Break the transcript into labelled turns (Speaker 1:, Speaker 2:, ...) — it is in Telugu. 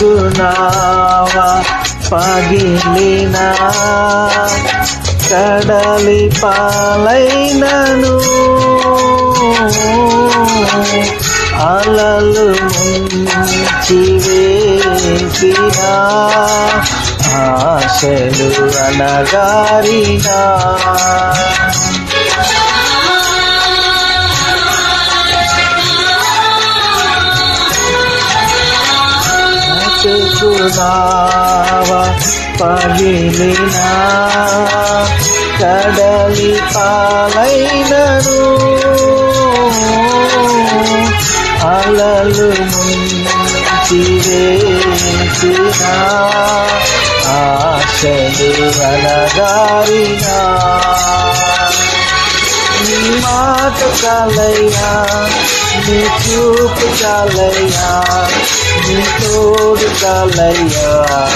Speaker 1: చేస్తున్నావా పగిలిన? కడలి పాలైనను? అలలు చివేసినా ఆశలు అనగారినా చెక్కునావా పగిలిన కడలి పాలైనను. అలలు ముంచి ఆశలు అనగారినా నీ మాట చాలయ్యా నీ చూపు చాలయ్యా Meghalaya.